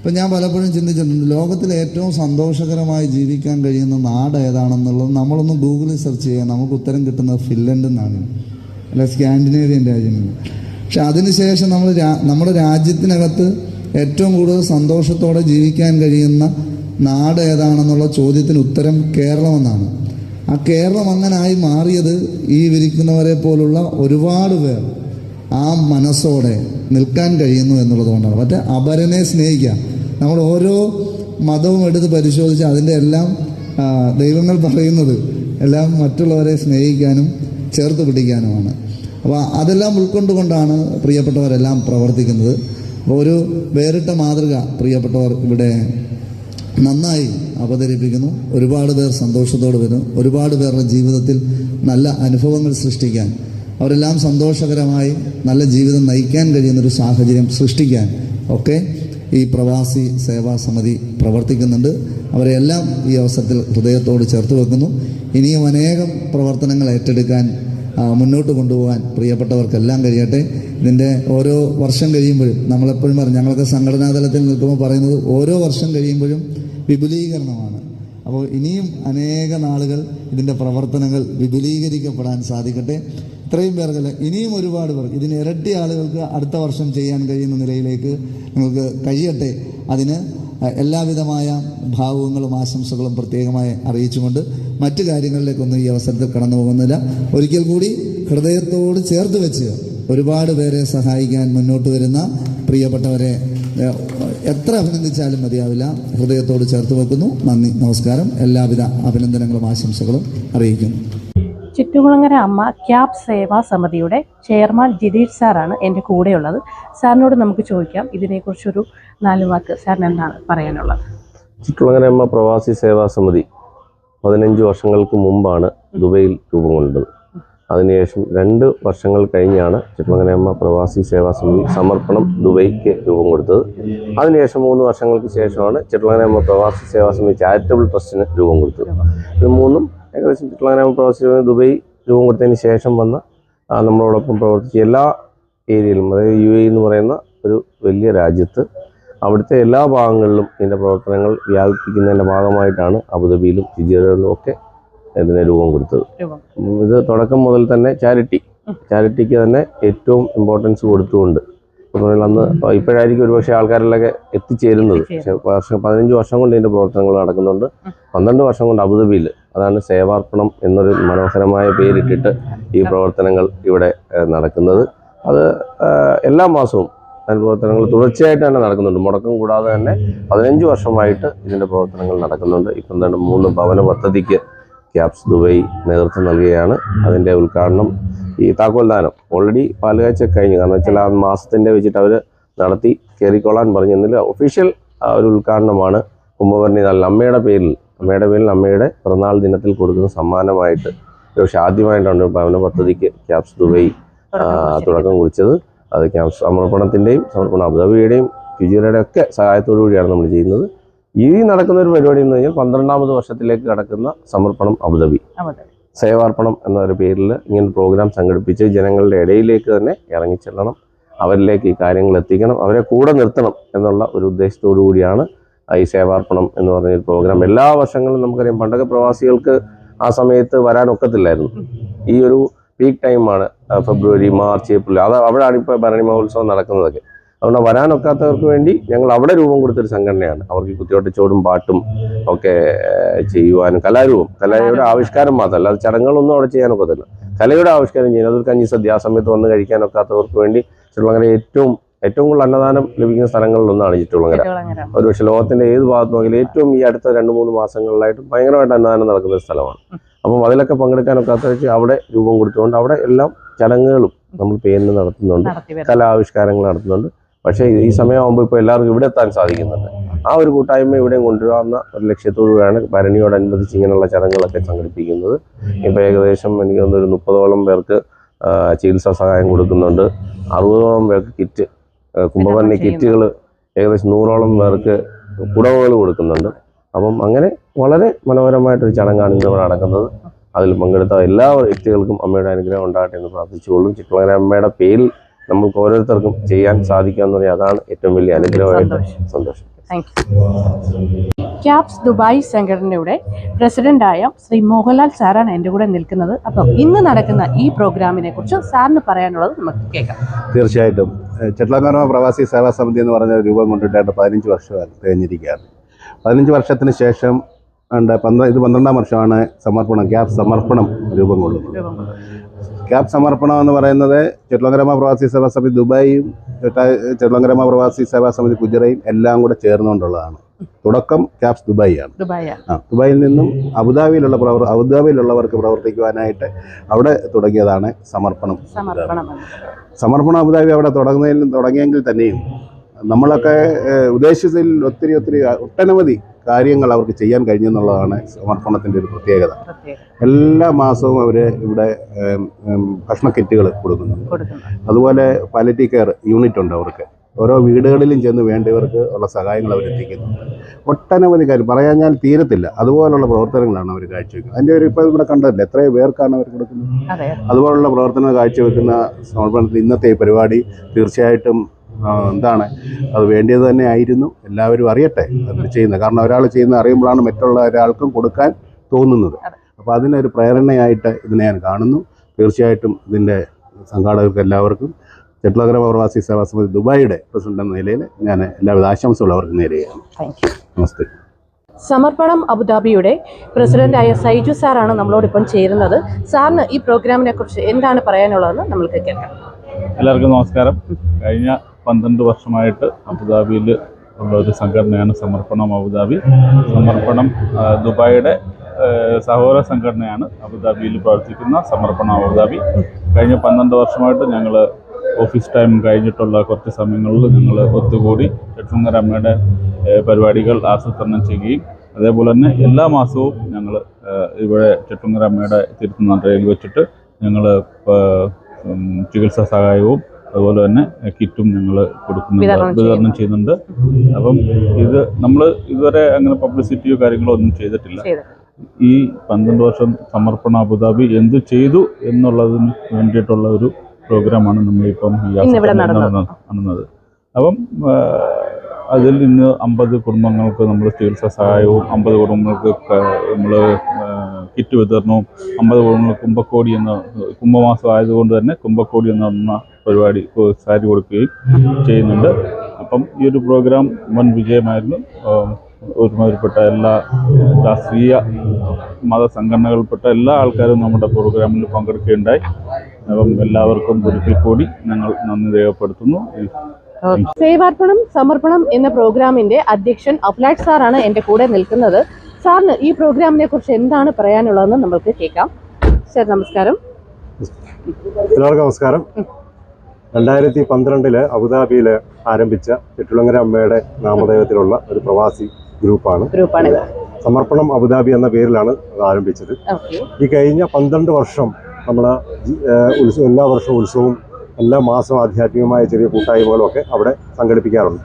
ഇപ്പം ഞാൻ പലപ്പോഴും ചിന്തിച്ചിട്ടുണ്ട് ലോകത്തിൽ ഏറ്റവും സന്തോഷകരമായി ജീവിക്കാൻ കഴിയുന്ന നാട് ഏതാണെന്നുള്ളത് നമ്മളൊന്ന് ഗൂഗിളിൽ സെർച്ച് ചെയ്യാൻ നമുക്ക് ഉത്തരം കിട്ടുന്നത് ഫിൻലൻഡ് എന്നാണ്. അല്ല സ്കാൻഡിനേവിയൻ രാജ്യങ്ങൾ പക്ഷെ അതിനുശേഷം നമ്മൾ നമ്മുടെ രാജ്യത്തിനകത്ത് ഏറ്റവും കൂടുതൽ സന്തോഷത്തോടെ ജീവിക്കാൻ കഴിയുന്ന നാട് ഏതാണെന്നുള്ള ചോദ്യത്തിന് ഉത്തരം കേരളമെന്നാണ് ആ കേരളം അങ്ങനായി മാറിയത് ഈ വിരിക്കുന്നവരെ പോലുള്ള ഒരുപാട് പേർ. ആ മനസ്സോടെ നിൽക്കാൻ കഴിയുന്നു എന്നുള്ളതുകൊണ്ടാണ്. മറ്റേ അപരനെ സ്നേഹിക്കുക. നമ്മൾ ഓരോ മതവും എടുത്ത് പരിശോധിച്ച് അതിന്റെ എല്ലാം ദൈവങ്ങൾ പറയുന്നത് എല്ലാം മറ്റുള്ളവരെ സ്നേഹിക്കാനും ചേർത്ത് പിടിക്കാനുമാണ്. അപ്പോൾ അതെല്ലാം ഉൾക്കൊണ്ടുകൊണ്ടാണ് പ്രിയപ്പെട്ടവരെല്ലാം പ്രവർത്തിക്കുന്നത്. അപ്പോൾ ഒരു വേറിട്ട മാതൃക പ്രിയപ്പെട്ടവർ ഇവിടെ നന്നായി അവതരിപ്പിക്കുന്നു. ഒരുപാട് പേർ സന്തോഷത്തോടെ വരുന്നു. ഒരുപാട് പേരുടെ ജീവിതത്തിൽ നല്ല അനുഭവങ്ങൾ സൃഷ്ടിക്കാൻ അവരെല്ലാം സന്തോഷകരമായി നല്ല ജീവിതം നയിക്കാൻ കഴിയുന്നൊരു സാഹചര്യം സൃഷ്ടിക്കാൻ ഒക്കെ ഈ പ്രവാസി സേവാ സമിതി പ്രവർത്തിക്കുന്നുണ്ട്. അവരെല്ലാം ഈ അവസരത്തിൽ ഹൃദയത്തോട് ചേർത്ത് വെക്കുന്നു. ഇനിയും അനേകം പ്രവർത്തനങ്ങൾ ഏറ്റെടുക്കാൻ മുന്നോട്ട് കൊണ്ടുപോകാൻ പ്രിയപ്പെട്ടവർക്കെല്ലാം കഴിയട്ടെ. ഇതിന്റെ ഓരോ വർഷം കഴിയുമ്പോഴും നമ്മളെപ്പോഴും പറയും ഞങ്ങളൊക്കെ സംഘടനാ തലത്തിൽ നിൽക്കുമ്പോൾ പറയുന്നത് ഓരോ വർഷം കഴിയുമ്പോഴും വിപുലീകരണമാണ്. അപ്പോൾ ഇനിയും അനേക നാളുകൾ ഇതിന്റെ പ്രവർത്തനങ്ങൾ വിപുലീകരിക്കപ്പെടാൻ സാധിക്കട്ടെ. ഇത്രയും പേർക്കല്ല? ഇനിയും ഒരുപാട് പേർ ഇതിന് ഇരട്ടി ആളുകൾക്ക് അടുത്ത വർഷം ചെയ്യാൻ കഴിയുന്ന നിലയിലേക്ക് നിങ്ങൾക്ക് കഴിയട്ടെ. അതിന് എല്ലാവിധമായ ഭാവങ്ങളും ആശംസകളും പ്രത്യേകമായി അറിയിച്ചുകൊണ്ട് മറ്റു കാര്യങ്ങളിലേക്കൊന്നും ഈ അവസരത്തിൽ കടന്നു പോകുന്നില്ല ഒരിക്കൽ കൂടി ഹൃദയത്തോട് ചേർത്ത് വെച്ച് ഒരുപാട് പേരെ സഹായിക്കാൻ മുന്നോട്ട് വരുന്ന പ്രിയപ്പെട്ടവരെ എത്ര അഭിനന്ദിച്ചാലും മതിയാവില്ല. ഹൃദയത്തോട് ചേർത്ത് വെക്കുന്നു. നന്ദി നമസ്കാരം. എല്ലാവിധ അഭിനന്ദനങ്ങളും ആശംസകളും അറിയിക്കുന്നു. ചുറ്റുകുളങ്ങര അമ്മ ക്യാബ് സേവാ സമിതിയുടെ ചെയർമാൻ ജിതീഷ് സാറാണ് എന്റെ കൂടെയുള്ളത്. സാറിനോട് നമുക്ക് ചോദിക്കാം ഇതിനെക്കുറിച്ചൊരു നാല് വാക്ക് സാറിന് എന്താണ് പറയാനുള്ളത്? ചുറ്റുളങ്ങരയമ്മ പ്രവാസി സേവാ സമിതി പതിനഞ്ച് വർഷങ്ങൾക്ക് മുമ്പാണ് ദുബൈയിൽ രൂപം കൊണ്ടത്. അതിനുശേഷം രണ്ട് വർഷങ്ങൾ കഴിഞ്ഞാണ് ചുറ്റുളങ്ങരയമ്മ പ്രവാസി സേവാ സമിതി സമർപ്പണം ദുബൈക്ക് രൂപം കൊടുത്തത്. അതിനുശേഷം മൂന്ന് വർഷങ്ങൾക്ക് ശേഷമാണ് ചുറ്റുളങ്ങരയമ്മ പ്രവാസി സേവാ സമിതി ചാരിറ്റബിൾ ട്രസ്റ്റിന് രൂപം കൊടുത്തത്. ഇത് മൂന്നും ഏകദേശം പ്രവാസി സമിതി ദുബൈ രൂപം കൊടുത്തതിന് ശേഷം വന്ന നമ്മളോടൊപ്പം പ്രവർത്തിച്ച എല്ലാ ഏരിയയിലും അതായത് യു എ എന്ന് പറയുന്ന ഒരു വലിയ രാജ്യത്ത് അവിടുത്തെ എല്ലാ ഭാഗങ്ങളിലും ഇതിന്റെ പ്രവർത്തനങ്ങൾ വ്യാപിപ്പിക്കുന്നതിന്റെ ഭാഗമായിട്ടാണ് അബുദാബിയിലും ഫിജിയിലും ഒക്കെ ഇതിന് രൂപം കൊടുത്തത്. ഇത് തുടക്കം മുതൽ തന്നെ ചാരിറ്റി ചാരിറ്റിക്ക് തന്നെ ഏറ്റവും ഇമ്പോർട്ടൻസ് കൊടുത്തുകൊണ്ട്. ഇപ്പോൾ അന്ന് ഇപ്പോഴായിരിക്കും ഒരുപക്ഷെ ആൾക്കാരിലൊക്കെ എത്തിച്ചേരുന്നത്. പക്ഷേ വർഷം പതിനഞ്ച് വർഷം കൊണ്ട് ഇതിന്റെ പ്രവർത്തനങ്ങൾ നടക്കുന്നുണ്ട്. പന്ത്രണ്ട് വർഷം കൊണ്ട് അബുദാബിയിൽ അതാണ് സേവാർപ്പണം എന്നൊരു മനോഹരമായ പേരിട്ടിട്ട് ഈ പ്രവർത്തനങ്ങൾ ഇവിടെ നടക്കുന്നത്. അത് എല്ലാ മാസവും അതിന്റെ പ്രവർത്തനങ്ങൾ തുടർച്ചയായിട്ട് തന്നെ നടക്കുന്നുണ്ട്. മുടക്കം കൂടാതെ തന്നെ പതിനഞ്ച് വർഷമായിട്ട് ഇതിന്റെ പ്രവർത്തനങ്ങൾ നടക്കുന്നുണ്ട്. ഇപ്പം എന്താണ് മൂന്ന് ഭവന പദ്ധതിക്ക് ക്യാപ്സ് ദുബൈ നേതൃത്വം നൽകുകയാണ്. അതിന്റെ ഉദ്ഘാടനം ഈ താക്കോൽ ദാനം ഓൾറെഡി പാലുകാഴ്ച കഴിഞ്ഞു. കാരണം വെച്ചാൽ ആ മാസത്തിന്റെ വെച്ചിട്ട് അവർ നടത്തി കയറിക്കൊള്ളാൻ പറഞ്ഞു എന്നില്ല ഒഫീഷ്യൽ ഒരു ഉദ്ഘാടനമാണ് കുംഭഭരണി നല്ല അമ്മയുടെ പേരിൽ അമ്മയുടെ പേരിൽ അമ്മയുടെ പിറന്നാൾ ദിനത്തിൽ കൊടുക്കുന്ന സമ്മാനമായിട്ട് പക്ഷേ ആദ്യമായിട്ടാണ് ഭവന പദ്ധതിക്ക് ക്യാപ്സ് ദുബൈ തുടക്കം കുറിച്ചത്. അത് ക്യാപ്സ് സമർപ്പണത്തിന്റെയും സമർപ്പണ അബുദാബിയുടെയും ഫിജിയുടെയും ഒക്കെ സഹായത്തോടു കൂടിയാണ് നമ്മൾ ചെയ്യുന്നത്. ഈ നടക്കുന്ന ഒരു പരിപാടി എന്ന് കഴിഞ്ഞാൽ പന്ത്രണ്ടാമത് വർഷത്തിലേക്ക് കടക്കുന്ന സമർപ്പണം അബുദാബി. സേവാർപ്പണം എന്നൊരു പേരിൽ ഇങ്ങനെ പ്രോഗ്രാം സംഘടിപ്പിച്ച് ജനങ്ങളുടെ ഇടയിലേക്ക് തന്നെ ഇറങ്ങിച്ചെല്ലണം. അവരിലേക്ക് ഈ കാര്യങ്ങൾ എത്തിക്കണം. അവരെ കൂടെ നിർത്തണം എന്നുള്ള ഒരു ഉദ്ദേശത്തോടു കൂടിയാണ് ഈ സേവാർപ്പണം എന്ന് പറഞ്ഞ ഒരു പ്രോഗ്രാം എല്ലാ വർഷങ്ങളും നമുക്കറിയാം പണ്ടൊക്കെ പ്രവാസികൾക്ക് ആ സമയത്ത് വരാനൊക്കത്തില്ലായിരുന്നു. ഈ ഒരു പീക്ക് ടൈമാണ് ഫെബ്രുവരി മാർച്ച് ഏപ്രിൽ. അത് അവിടെയാണ് ഇപ്പോൾ ഭരണി മഹോത്സവം നടക്കുന്നതൊക്കെ. അതുകൊണ്ട് വരാനൊക്കാത്തവർക്ക് വേണ്ടി ഞങ്ങൾ അവിടെ രൂപം കൊടുത്തൊരു സംഘടനയാണ്. അവർക്ക് കുത്തിയോട്ടച്ചോടും പാട്ടും ഒക്കെ ചെയ്യുവാനും കലാരൂപം. കലയുടെ ആവിഷ്കാരം മാത്രമല്ല അത് ചടങ്ങുകളൊന്നും അവിടെ ചെയ്യാനൊക്കത്തില്ല. കലയുടെ ആവിഷ്കാരം ചെയ്യുന്നത് അതൊരു കഞ്ഞി സദ്യ ആ സമയത്ത് വന്ന് കഴിക്കാനൊക്കാത്തവർക്ക് വേണ്ടി ശ്രീലങ്കയിലെ ഏറ്റവും ഏറ്റവും കൂടുതൽ അന്നദാനം ലഭിക്കുന്ന സ്ഥലങ്ങളിലൊന്നാണ് ഒന്നാണ് ചുറ്റുകുളങ്ങര ഒരു പക്ഷേ ലോകത്തിന്റെ ഏത് ഭാഗത്ത് നോക്കിയാലും ഏറ്റവും ഈ അടുത്ത രണ്ട് മൂന്ന് മാസങ്ങളിലായിട്ട് ഭയങ്കരമായിട്ട് അന്നദാനം നടക്കുന്ന ഒരു സ്ഥലമാണ്. അപ്പം അതിലൊക്കെ പങ്കെടുക്കാനൊക്കെ അത്രയ്ക്ക് അവിടെ രൂപം കൊടുത്തുകൊണ്ട് അവിടെ എല്ലാം ചടങ്ങുകളും നമ്മൾ പേരിന് നടത്തുന്നുണ്ട്. നടത്തി കലാവിഷ്കാരങ്ങൾ നടത്തുന്നുണ്ട്. പക്ഷേ ഈ- സമയമാകുമ്പോൾ ഇപ്പോൾ എല്ലാവർക്കും ഇവിടെ എത്താൻ സാധിക്കുന്നുണ്ട്. ആ ഒരു കൂട്ടായ്മ ഇവിടെയും കൊണ്ടുവരാവുന്ന ഒരു ലക്ഷ്യത്തോടുകൂടിയാണ് ഭരണിയോടനുബന്ധിച്ച് ഇങ്ങനെയുള്ള ചടങ്ങുകളൊക്കെ സംഘടിപ്പിക്കുന്നത്. ഇപ്പോൾ ഏകദേശം എനിക്ക് തോന്നുന്നു ഒരു മുപ്പതോളം പേർക്ക് ചികിത്സാ സഹായം കൊടുക്കുന്നുണ്ട്. അറുപതോളം പേർക്ക് കിറ്റ് ചെയ്യുന്നു. കിറ്റുകൾ ഏകദേശം നൂറോളം പേർക്ക് പുടവകൾ കൊടുക്കുന്നുണ്ട്. അപ്പം അങ്ങനെ വളരെ മനോഹരമായിട്ടൊരു ചടങ്ങാണ് ഇന്ന് ഇവിടെ നടക്കുന്നത്. അതിൽ പങ്കെടുത്ത എല്ലാ വ്യക്തികൾക്കും അമ്മയുടെ അനുഗ്രഹം ഉണ്ടാകട്ടെ എന്ന് പ്രാർത്ഥിച്ചുകൊള്ളും. ചിത്രമംഗല അമ്മയുടെ പേരിൽ നമുക്ക് ഓരോരുത്തർക്കും ചെയ്യാൻ സാധിക്കുക എന്ന് പറഞ്ഞാൽ അതാണ് ഏറ്റവും വലിയ അനുഗ്രഹമായിട്ട് സന്തോഷം. താങ്ക് ക്യാപ്സ് ദുബായ് സംഘടനയുടെ പ്രസിഡന്റായ ശ്രീ മോഹൻലാൽ സാറാണ് എന്റെ കൂടെ നിൽക്കുന്നത്. അപ്പം ഇന്ന് നടക്കുന്ന ഈ പ്രോഗ്രാമിനെ കുറിച്ച് സാറിന് പറയാനുള്ളത് നമുക്ക് കേൾക്കാം. തീർച്ചയായിട്ടും. ഏഹ് പ്രവാസി സേവാ സമിതി എന്ന് പറഞ്ഞ രൂപം കൊണ്ടിട്ടായിട്ട് പതിനഞ്ച് വർഷം തികഞ്ഞിരിക്കുകയാണ് പതിനഞ്ച് വർഷത്തിന് ശേഷം ഉണ്ട് പന്ത്ര ഇത് പന്ത്രണ്ടാം വർഷമാണ് സമർപ്പണം ക്യാബ് സമർപ്പണം രൂപം കൊള്ളുന്നത്. ക്യാബ് സമർപ്പണം എന്ന് പറയുന്നത് ചെട്ടുളങ്കരമ പ്രവാസി സേവാ സമിതി ദുബായും ചെട്ടുളങ്കരമ പ്രവാസി സേവാ സമിതി കുജറയും എല്ലാം കൂടെ ചേർന്നുകൊണ്ടുള്ളതാണ്. തുടക്കം ക്യാബ്സ് ദുബായിയാണ്. ആ ദുബായിൽ നിന്നും അബുദാബിയിലുള്ള പ്രവർ അബുദാബിയിലുള്ളവർക്ക് പ്രവർത്തിക്കുവാനായിട്ട് അവിടെ തുടങ്ങിയതാണ് സമർപ്പണം. സമർപ്പണം സമർപ്പണ അബുദാബി അവിടെ തുടങ്ങുന്നതിൽ തുടങ്ങിയെങ്കിൽ തന്നെയും നമ്മളൊക്കെ ഉദ്ദേശത്തിൽ ഉദ്ദേശിച്ചതിൽ ഒത്തിരി ഒത്തിരി ഒട്ടനവധി കാര്യങ്ങൾ അവർക്ക് ചെയ്യാൻ കഴിഞ്ഞെന്നുള്ളതാണ് സമർപ്പണത്തിന്റെ ഒരു പ്രത്യേകത. എല്ലാ മാസവും അവർ ഇവിടെ ഭക്ഷണ കിറ്റുകൾ കൊടുക്കുന്നുണ്ട്. അതുപോലെ പാലറ്റി കെയർ യൂണിറ്റ് ഉണ്ട് അവർക്ക്. ഓരോ വീടുകളിലും ചെന്ന് വേണ്ടവർക്ക് ഉള്ള സഹായങ്ങൾ അവർ എത്തിക്കുന്നു ഒട്ടനവധി കാര്യം പറയാഞ്ഞാൽ തീരത്തില്ല. അതുപോലുള്ള പ്രവർത്തനങ്ങളാണ് അവർ കാഴ്ചവെക്കുന്നത്. അതിന്റെ ഒരു ഇപ്പോൾ ഇവിടെ കണ്ടതല്ലേ? എത്രയോ പേർക്കാണ് അവർ കൊടുക്കുന്നത്. അതെ. അതുപോലുള്ള പ്രവർത്തനം കാഴ്ചവെക്കുന്ന സമർപ്പണത്തിൽ ഇന്നത്തെ ഈ പരിപാടി തീർച്ചയായിട്ടും എന്താണ്? അത് വേണ്ടിയത് തന്നെ ആയിരുന്നു എല്ലാവരും അറിയട്ടെ അത് ചെയ്യുന്നത്. കാരണം ഒരാൾ ചെയ്യുന്നത് അറിയുമ്പോഴാണ് മറ്റുള്ള ഒരാൾക്കും കൊടുക്കാൻ തോന്നുന്നത്. അപ്പോൾ അതിനൊരു പ്രേരണയായിട്ട് ഇതിനെ ഞാൻ കാണുന്നു. തീർച്ചയായിട്ടും ഇതിന്റെ സംഘാടകർക്ക് എല്ലാവർക്കും ചെട്ട്ലകര പ്രവാസി സേവാ സമിതി ദുബായിയുടെ പ്രസിഡന്റ് എന്ന നിലയിൽ ഞാൻ എല്ലാവിധ ആശംസകളും അവർക്ക് നേരുകയാണ്. താങ്ക് യു നമസ്തേ. സമർപ്പണം അബുദാബിയുടെ പ്രസിഡന്റായ സൈജു സാറാണ് നമ്മളോടൊപ്പം ചേരുന്നത്. സാറിന് ഈ പ്രോഗ്രാമിനെ കുറിച്ച് എന്താണ് പറയാനുള്ളതെന്ന് നമ്മൾക്ക് കേൾക്കാം. എല്ലാവർക്കും നമസ്കാരം. കഴിഞ്ഞ പന്ത്രണ്ട് വർഷമായിട്ട് അബുദാബിയിൽ ഉള്ള ഒരു സംഘടനയാണ് സമർപ്പണം അബുദാബി. സമർപ്പണം ദുബായിയുടെ സഹോദര സംഘടനയാണ് അബുദാബിയിൽ പ്രവർത്തിക്കുന്ന സമർപ്പണം അബുദാബി. കഴിഞ്ഞ പന്ത്രണ്ട് വർഷമായിട്ട് ഞങ്ങൾ ഓഫീസ് ടൈം കഴിഞ്ഞിട്ടുള്ള കുറച്ച് സമയങ്ങളിൽ ഞങ്ങൾ ഒത്തുകൂടി ചെട്ടുങ്ങര അമ്മയുടെ പരിപാടികൾ ആസൂത്രണം ചെയ്യുകയും അതേപോലെ തന്നെ എല്ലാ മാസവും ഞങ്ങൾ ഇവിടെ ചെട്ടുങ്ങര അമ്മയുടെ ട്രെയിൽ വെച്ചിട്ട് ഞങ്ങൾ ചികിത്സാ സഹായവും അതുപോലെ തന്നെ കിറ്റും ഞങ്ങൾ കൊടുക്കുന്നുണ്ട്. വിതരണം ചെയ്യുന്നുണ്ട്. അപ്പം ഇത് നമ്മൾ ഇതുവരെ അങ്ങനെ പബ്ലിസിറ്റിയോ കാര്യങ്ങളോ ഒന്നും ചെയ്തിട്ടില്ല. ഈ പന്ത്രണ്ട് വർഷം സമർപ്പണ അബുദാബി എന്ത് ചെയ്തു എന്നുള്ളതിന് വേണ്ടിയിട്ടുള്ള ഒരു പ്രോഗ്രാമാണ് നമ്മളിപ്പം ഈ കാണുന്നത് ആസൂത്രണം നടന്നത്. അപ്പം അതിൽ നിന്ന് അമ്പത് കുടുംബങ്ങൾക്ക് നമ്മൾ ചികിത്സാ സഹായവും അമ്പത് കുടുംബങ്ങൾക്ക് നമ്മൾ കിറ്റ് വിതരണവും അമ്പത് കുടുംബങ്ങൾ കുംഭക്കോടി എന്ന കുംഭമാസം ആയതുകൊണ്ട് തന്നെ കുംഭക്കോടി എന്ന പറഞ്ഞ പരിപാടി സാരി കൊടുക്കുകയും ചെയ്യുന്നുണ്ട്. അപ്പം ഈ ഒരു പ്രോഗ്രാം വൻ വിജയമായിരുന്നു. ഒരുമാതിരിപ്പെട്ട എല്ലാ രാഷ്ട്രീയ മതസംഘടനകളിൽപ്പെട്ട എല്ലാ ആൾക്കാരും നമ്മുടെ പ്രോഗ്രാമിൽ പങ്കെടുക്കുകയുണ്ടായി. അപ്പം എല്ലാവർക്കും ഒരിക്കൽ കൂടി ഞങ്ങൾ നന്ദി രേഖപ്പെടുത്തുന്നു. സേവാർപ്പണം സമർപ്പണം എന്ന പ്രോഗ്രാമിന്റെ അധ്യക്ഷൻ അഫ്ലാറ്റ് സാറാണ് എന്റെ കൂടെ നിൽക്കുന്നത്. സാറിന് ഈ പ്രോഗ്രാമിനെ കുറിച്ച് എന്താണ് പറയാനുള്ളതെന്ന് നമ്മൾക്ക് കേൾക്കാം. സർ നമസ്കാരം. എല്ലാവർക്കും നമസ്കാരം. രണ്ടായിരത്തി പന്ത്രണ്ടിൽ അബുദാബിയിൽ ആരംഭിച്ച ചെട്ടുളങ്ങര അമ്മയുടെ നാമധേയത്തിലുള്ള ഒരു പ്രവാസി ഗ്രൂപ്പാണ് സമർപ്പണം അബുദാബി എന്ന പേരിലാണ് അത് ആരംഭിച്ചത്. ഈ കഴിഞ്ഞ പന്ത്രണ്ട് വർഷം നമ്മൾ ഉത്സവം എല്ലാ വർഷവും ഉത്സവവും എല്ലാ മാസവും ആധ്യാത്മികമായ ചെറിയ കൂട്ടായ്മകളും ഒക്കെ അവിടെ സംഘടിപ്പിക്കാറുണ്ട്.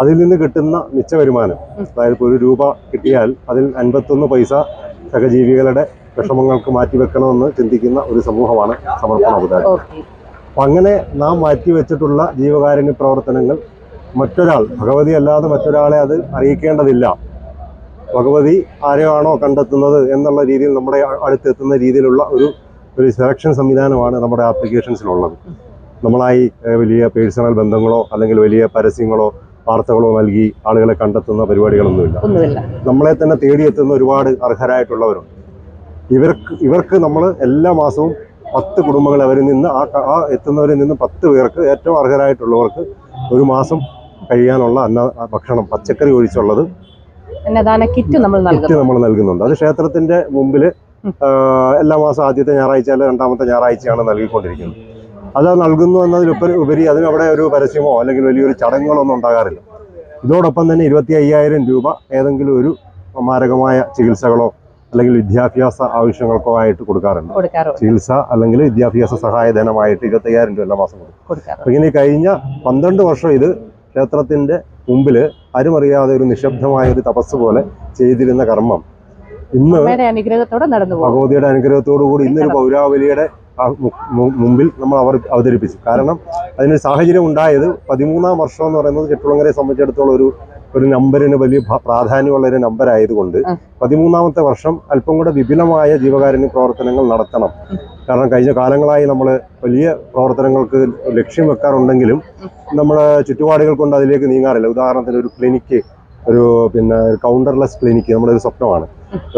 അതിൽ നിന്ന് കിട്ടുന്ന മിച്ച വരുമാനം അതായത് ഇപ്പോൾ ഒരു രൂപ കിട്ടിയാൽ അതിൽ അൻപത്തൊന്ന് പൈസ സഹജീവികളുടെ വിഷമങ്ങൾക്ക് മാറ്റിവെക്കണമെന്ന് ചിന്തിക്കുന്ന ഒരു സമൂഹമാണ് സമർപ്പണ അബുദാബി. അപ്പം അങ്ങനെ നാം മാറ്റിവെച്ചിട്ടുള്ള ജീവകാരുണ്യ പ്രവർത്തനങ്ങൾ മറ്റൊരാൾ ഭഗവതി അല്ലാതെ മറ്റൊരാളെ അത് അറിയിക്കേണ്ടതില്ല. ഭഗവതി ആരെയാണോ കണ്ടെത്തുന്നത് എന്നുള്ള രീതിയിൽ നമ്മുടെ അടുത്തെത്തുന്ന രീതിയിലുള്ള ഒരു ഒരു സെലക്ഷൻ സംവിധാനമാണ് നമ്മുടെ ആപ്ലിക്കേഷൻസിലുള്ളത് നമ്മളായി വലിയ പേഴ്സണൽ ബന്ധങ്ങളോ അല്ലെങ്കിൽ വലിയ പരസ്യങ്ങളോ വാർത്തകളോ നൽകി ആളുകളെ കണ്ടെത്തുന്ന പരിപാടികളൊന്നുമില്ല. നമ്മളെ തന്നെ തേടിയെത്തുന്ന ഒരുപാട് അർഹരായിട്ടുള്ളവരുണ്ട്. ഇവർക്ക് ഇവർക്ക് നമ്മൾ എല്ലാ മാസവും പത്ത് കുടുംബങ്ങൾ അവരിൽ നിന്ന് ആ ആ എത്തുന്നവരിൽ നിന്ന് പത്ത് പേർക്ക് ഏറ്റവും അർഹരായിട്ടുള്ളവർക്ക് ഒരു മാസം കഴിയാനുള്ള അന്ന ഭക്ഷണം പച്ചക്കറി ഒഴിച്ചുള്ളത് കിറ്റ് നമ്മൾ നൽകുന്നുണ്ട്. അത് ക്ഷേത്രത്തിന്റെ മുമ്പിൽ എല്ലാ മാസം ആദ്യത്തെ ഞായറാഴ്ച അല്ലെങ്കിൽ രണ്ടാമത്തെ ഞായറാഴ്ചയാണ് നൽകിക്കൊണ്ടിരിക്കുന്നത്. അത് നൽകുന്നു എന്നതിലുപരി ഉപരി അതിനവിടെ ഒരു പരസ്യമോ അല്ലെങ്കിൽ വലിയൊരു ചടങ്ങുകളോ ഒന്നും ഉണ്ടാകാറില്ല. ഇതോടൊപ്പം തന്നെ ഇരുപത്തി അയ്യായിരം രൂപ ഏതെങ്കിലും ഒരു മാരകമായ ചികിത്സകളോ അല്ലെങ്കിൽ വിദ്യാഭ്യാസ ആവശ്യങ്ങൾക്കോ ആയിട്ട് കൊടുക്കാറുണ്ട്. ചികിത്സ അല്ലെങ്കിൽ വിദ്യാഭ്യാസ സഹായധനമായിട്ട് ഇരുപത്തി അയ്യായിരം രൂപ എല്ലാ മാസം കൊടുക്കും. ഇങ്ങനെ കഴിഞ്ഞ പന്ത്രണ്ട് വർഷം ഇത് ക്ഷേത്രത്തിന്റെ മുമ്പിൽ ആരുമറിയാതെ ഒരു നിശബ്ദമായ ഒരു തപസ് പോലെ ചെയ്തിരുന്ന കർമ്മം. ഇന്ന് ഭഗവതിയുടെ അനുഗ്രഹത്തോടു കൂടി ഇന്നൊരു പൗരാവലിയുടെ മുമ്പിൽ നമ്മൾ അവർ അവതരിപ്പിച്ചു. കാരണം അതിനൊരു സാഹചര്യം ഉണ്ടായത് പതിമൂന്നാം വർഷം എന്ന് പറയുന്നത് കെട്ടുളങ്ങരെ സംബന്ധിച്ചിടത്തോളം ഒരു ഒരു നമ്പറിന് വലിയ പ്രാധാന്യമുള്ള ഒരു നമ്പർ ആയതുകൊണ്ട്. പതിമൂന്നാമത്തെ വർഷം അല്പം കൂടെ വിപുലമായ ജീവകാരുണ്യ പ്രവർത്തനങ്ങൾ നടത്തണം. കാരണം കഴിഞ്ഞ കാലങ്ങളായി നമ്മൾ വലിയ പ്രവർത്തനങ്ങൾക്ക് ലക്ഷ്യം വെക്കാറുണ്ടെങ്കിലും നമ്മുടെ ചുറ്റുപാടുകൾ കൊണ്ട് അതിലേക്ക് നീങ്ങാറില്ല. ഉദാഹരണത്തിന് ഒരു ക്ലിനിക്ക് ഒരു പിന്നെ കൗണ്ടർലെസ് ക്ലിനിക്ക് നമ്മുടെ ഒരു സ്വപ്നമാണ്.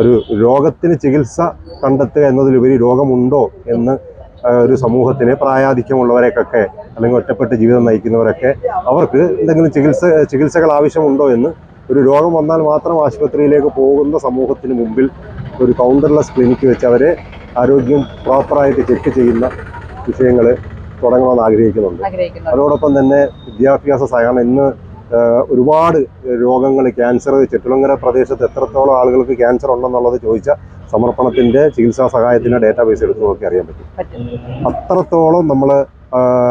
ഒരു രോഗത്തിന് ചികിത്സ കണ്ടെത്തുക എന്നതിലുപരി രോഗമുണ്ടോ എന്ന് ഒരു സമൂഹത്തിന് പ്രായാധിക്യമുള്ളവരെക്കൊക്കെ അല്ലെങ്കിൽ ഒറ്റപ്പെട്ട് ജീവിതം നയിക്കുന്നവരൊക്കെ അവർക്ക് എന്തെങ്കിലും ചികിത്സ ചികിത്സകൾ ആവശ്യമുണ്ടോ എന്ന് ഒരു രോഗം വന്നാൽ മാത്രം ആശുപത്രിയിലേക്ക് പോകുന്ന സമൂഹത്തിന് മുമ്പിൽ ഒരു കൗണ്ടർലെസ് ക്ലിനിക്ക് വെച്ച് അവരെ ആരോഗ്യം പ്രോപ്പറായിട്ട് ചെക്ക് ചെയ്യുന്ന വിഷയങ്ങൾ തുടങ്ങണമെന്ന് ആഗ്രഹിക്കുന്നുണ്ട്. അതോടൊപ്പം തന്നെ വിദ്യാഭ്യാസ സഹായം ഇന്ന് ഒരുപാട് രോഗങ്ങൾ ക്യാൻസർ ചെട്ടുളങ്ങര പ്രദേശത്ത് എത്രത്തോളം ആളുകൾക്ക് ക്യാൻസർ ഉണ്ടെന്നുള്ളത് ചോദിച്ച സമർപ്പണത്തിന്റെ ചികിത്സാ സഹായത്തിന്റെ ഡേറ്റാബേസ് എടുത്ത് നോക്കി അറിയാൻ പറ്റും. അത്രത്തോളം നമ്മൾ